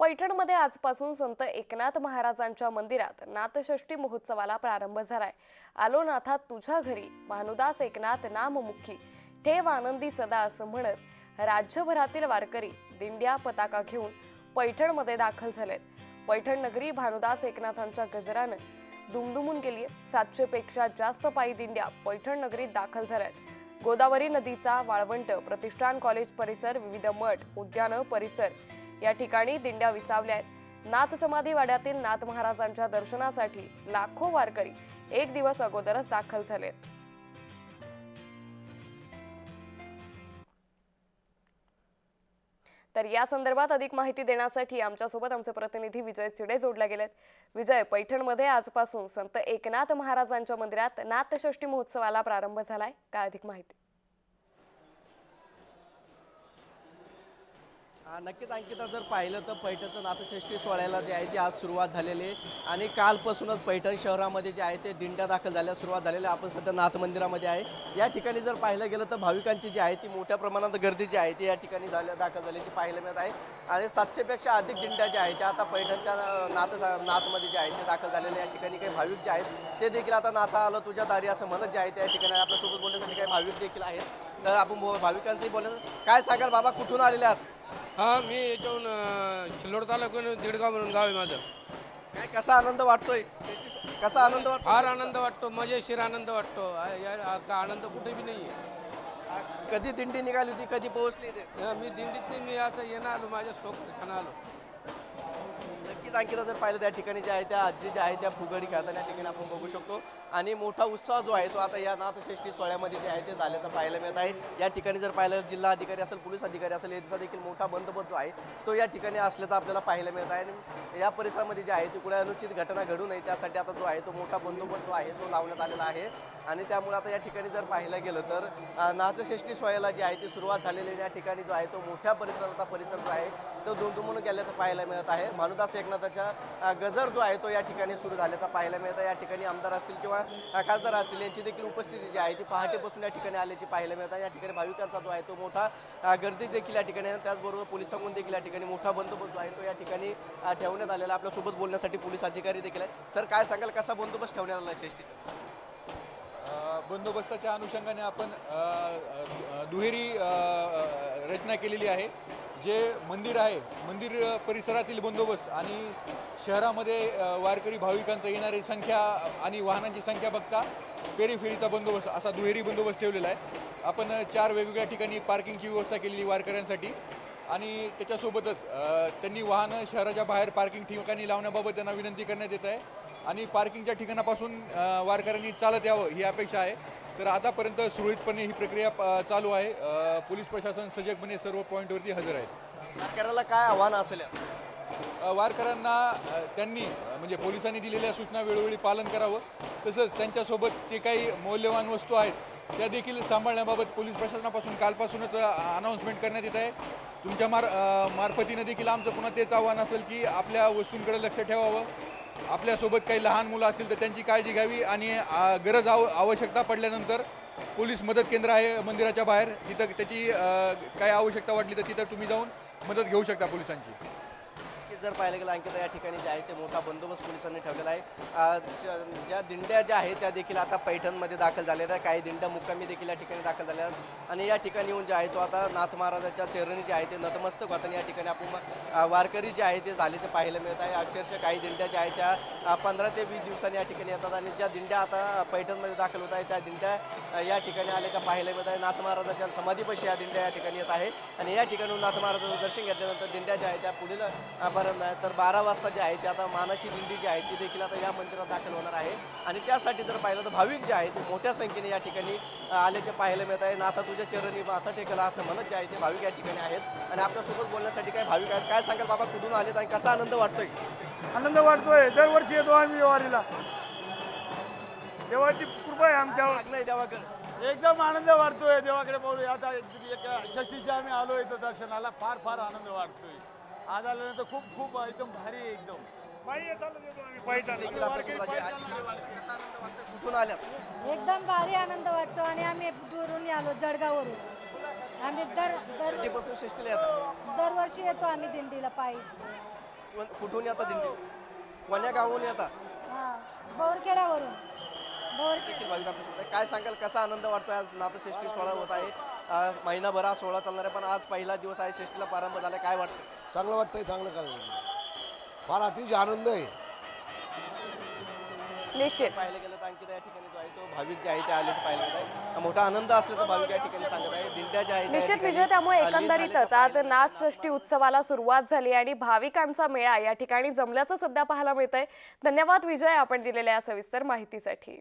पैठणमध्ये आजपासून संत एकनाथ महाराजांच्या मंदिरात नाथषष्ठी महोत्सवाला प्रारंभ झालाय. आलो नाथा तुझ्या घरी भानुदास एकनाथ नाममुखी ठेव आनंदी सदा असं म्हणत राज्यभरातील वारकरी दिंड्या पताका घेऊन पैठणमध्ये दाखल झालेत. पैठण नगरी भानुदास एकनाथांच्या गजरानं दुमदुमून गेली सातशे पेक्षा जास्त पायी दिंड्या पैठण नगरीत दाखल झाल्यात. गोदावरी नदीचा वाळवंट प्रतिष्ठान कॉलेज परिसर विविध मठ उद्यानं परिसर या ठिकाणी दिंड्या विसावल्या आहेत. नाथ समाधी वाड्यातील नाथ महाराजांच्या दर्शनासाठी लाखो वारकरी एक दिवस अगोदरच दाखल झालेत. तर या संदर्भात अधिक माहिती देण्यासाठी आमच्यासोबत आमचे प्रतिनिधी विजय चिडे जोडले गेलेत. विजय पैठणमध्ये आजपासून संत एकनाथ महाराजांच्या मंदिरात नाथषष्ठी महोत्सवाला प्रारंभ झालाय. काय अधिक माहिती? हा, नक्कीच अंकिता जर पाहिलं तर पैठणचं नाथषष्ठी सोहळ्याला जे आहे ती आज सुरुवात झालेली आहे. आणि कालपासूनच पैठण शहरामध्ये जे आहे ते दिंड्या दाखल झाल्या सुरुवात झालेली आपण सध्या नाथ मंदिरामध्ये आहे. या ठिकाणी जर पाहिलं गेलं तर भाविकांची जी आहे ती मोठ्या प्रमाणात गर्दी जी आहे ती या ठिकाणी झाल्या दाखल झाल्याची पाहायला मिळत आहे. आणि सातशेपेक्षा अधिक दिंड्या ज्या आहेत त्या आता पैठणच्या नाथ नाथमध्ये जे आहे ते दाखल झालेले या ठिकाणी काही भाविक जे आहेत ते देखील आता नाथा आलं तुझ्या दारी असं म्हणत जे आहे त्या ठिकाणी आपल्यासोबत बोलण्यासाठी काही भाविक देखील आहेत. तर आपण भाविकांचंही भाविकांशी बोलण्याचं काय सांगाल बाबा कुठून आलेले आहात? हा मी याच्याहून अं, सिल्लोड तालुक्यातून दीडगाव म्हणून गाव आहे माझं. काय कसा आनंद वाटतोय? कसा आनंद वाटतो फार आनंद वाटतो मजेशीर आनंद वाटतो. आ- या- आ- का आनंद कुठे बी नाही कधी दिंडी निघाली होती कधी पोहोचली ते मी दिंडीत मी असं येणं आलो माझ्या शोक सण आलो. नक्कीच जर पाहिलं त्या ठिकाणी जे आहे त्या आजी ज्या आहे त्या फुगडी खेळताना या ठिकाणी आपण बघू शकतो. आणि मोठा उत्साह जो आहे तो आता या नाथषष्ठी सोहळ्यामध्ये जे आहे ते झाल्याचं पाहायला मिळत आहे. या ठिकाणी जर पाहिलं जिल्हा अधिकारी असेल पोलीस अधिकारी असेल यांचा देखील मोठा बंदोबस्त जो आहे तो या ठिकाणी असल्याचं आपल्याला पाहायला मिळत आहे. आणि या परिसरामध्ये जे आहे ती कुठे अनुचित घटना घडू नये त्यासाठी आता जो आहे तो मोठा बंदोबस्त जो आहे तो लावण्यात आलेला आहे. आणि त्यामुळे आता या ठिकाणी जर पाहिलं गेलं तर नाथषष्ठी सोहळ्याला जी आहे ती सुरुवात झालेली या ठिकाणी जो आहे तो मोठ्या परिसरात आता परिसर जो आहे तो दुमदुमून गेल्याचं पाहायला मिळत आहे. भानुदास एकनाथ अं, गजर जो आहे तो या ठिकाणी सुरू झाल्याचा पाहायला मिळतं. या ठिकाणी आमदार असतील किंवा खासदार असतील यांची देखील उपस्थिती जी आहे ती पहाटेपासून या ठिकाणी आल्याची पाहायला मिळत. या ठिकाणी भाविकांचा जो आहे तो मोठा गर्दी देखील या ठिकाणी आहे. त्याचबरोबर पोलिसांकडून देखील या ठिकाणी मोठा बंदोबस्त जो आहे तो या ठिकाणी ठेवण्यात आलेला आपल्यासोबत बोलण्यासाठी पोलीस अधिकारी देखील आहे सर काय सांगाल? कसा बंदोबस्त ठेवण्यात आला आहे बंदोबस्ताच्या अनुषंगाने आपण दुहेरी रचना केलेली आहे. जे मंदिर आहे मंदिर परिसरातील बंदोबस्त आणि शहरामध्ये वारकरी भाविकांचा येणारी संख्या आणि वाहनांची संख्या बघता पेरीफेरीचा बंदोबस्त असा दुहेरी बंदोबस्त ठेवलेला आहे. आपण चार वेगवेगळ्या ठिकाणी पार्किंगची व्यवस्था केलेली वारकऱ्यांसाठी. आणि त्याच्यासोबतच त्यांनी वाहनं शहराच्या बाहेर पार्किंग ठिकाणी लावण्याबाबत त्यांना विनंती करण्यात येत आहे. आणि पार्किंगच्या ठिकाणापासून वारकऱ्यांनी चालत यावं ही अपेक्षा आहे. तर आतापर्यंत सुरळीतपणे ही प्रक्रिया चालू आहे. पोलीस प्रशासन सजगपणे सर्व पॉईंटवरती हजर आहे. वारकऱ्याला काय आव्हान असेल? वारकऱ्यांना त्यांनी म्हणजे पोलिसांनी दिलेल्या सूचना वेळोवेळी पालन करावं. तसंच त्यांच्यासोबत जे काही मौल्यवान वस्तू आहेत त्या देखील सांभाळण्याबाबत पोलीस प्रशासनापासून कालपासूनच अनाऊन्समेंट करण्यात येत आहे. तुमच्या मार मार्फतीनं देखील आमचं पुन्हा तेच आव्हान असेल की आपल्या वस्तूंकडे लक्ष ठेवावं. आपल्यासोबत काही लहान मुलं असतील तर त्यांची काळजी घ्यावी आणि गरज आव आवश्यकता पडल्यानंतर पोलीस मदत केंद्र आहे मंदिराच्या बाहेर. तिथं त्याची काय आवश्यकता वाटली तर तिथं तुम्ही जाऊन मदत घेऊ शकता पोलिसांची. जर पाहायला गेलं अंकिता या ठिकाणी जे आहे ते मोठा बंदोबस्त पोलिसांनी ठेवलेला आहे. ज्या दिंड्या ज्या आहेत त्या देखील आता पैठणमध्ये दाखल झालेल्या आहेत. काही दिंड्या मुक्कामी देखील या ठिकाणी दाखल झाल्या आहेत. आणि या ठिकाणी येऊन जे आहे तो आता नाथ महाराजाच्या चरणी जे आहे ते नतमस्तक होताना या ठिकाणी आपण वारकरी जे आहे ते झाल्याचे पाहायला मिळत आहे. अक्षरशः काही दिंड्या ज्या आहेत त्या पंधरा ते वीस दिवसांनी या ठिकाणी येतात आणि ज्या दिंड्या आता पैठणमध्ये दाखल होत आहेत त्या दिंड्या या ठिकाणी आल्याच्या पाहायला मिळत आहे. नाथ महाराजाच्या समाधीपाशी या दिंड्या या ठिकाणी येत आहे आणि या ठिकाणी नाथ महाराजाचं दर्शन घेतल्यानंतर दिंड्या ज्या आहेत त्या पुढील पर्यंत आहेत तर बारा वाजता जे आहे ते आता मानाची दिंडी जी आहे ती देखील आता या मंदिरात दाखल होणार आहे. आणि त्यासाठी जर पाहिलं तर भाविक जे आहे ते मोठ्या संख्येने या ठिकाणी आल्याचे पाहायला मिळत आहे. नाथा तुझ्या चरणी माथा टेकला असं म्हणत जे आहे ते भाविक या ठिकाणी आहेत. आणि आपल्यासोबत बोलण्यासाठी काही भाविक आहेत काय सांगाल बाबा कुठून आलेत आणि कसा आनंद वाटतोय? आनंद वाटतोय. दरवर्षी येतो आम्ही वारीला देवाची कृपा आहे आमच्यावर नाही देवाकडे. एकदम आनंद वाटतोय. देवाकडे पाहू आता एक एक षष्टीचे आम्ही आलो इथं दर्शनाला. फार फार आनंद वाटतोय. आज आल्यानंतर खूप खूप एकदम भारी आहे एकदम. पायी आम्ही पायी पायी? कुठून आल्यात एकदम भारी आनंद वाटतो आणि आम्ही दुरून आलो जळगाववरून. आम्ही दर दर कधीपासून येतात दरवर्षी येतो आम्ही दिंडीला पायी. कोण- कुठून येतात दिंडी? कोण्या गावाहून येतात हा बोरखेड्यावरून बोर देखील भाविक आपल्यासोबत आहे. काय सांगाल? कसा आनंद वाटतोय आज नाथषष्ठी सोहळा होत आहे? अ, महिनाभर हा सोहळा चालणार आहे पण आज पहिला दिवस आहे षष्टीला प्रारंभ झाला काय वाटतं चांगलं वाटतंय चांगलं करायला फार अतिशय आनंद आहे. निश्चित. पाहिलं गेलं तर आणखी या ठिकाणी जो आहे तो भाविक जे आहे ते आल्याचं पाहिलं आहे मोठा आनंद असल्याचं भाविक या ठिकाणी सांगत आहे दिंड्या ज्या आहेत त्या निश्चित ठिकाणी विजय त्यामुळे एकंदरीतच झाल्याचं आज षष्ठी उत्सवाला सुरुवात झाली आणि भाविकांचा मेळा या ठिकाणी जमल्याचं सध्या पाहायला मिळतंय. धन्यवाद विजय आपण दिलेल्या या सविस्तर माहितीसाठी.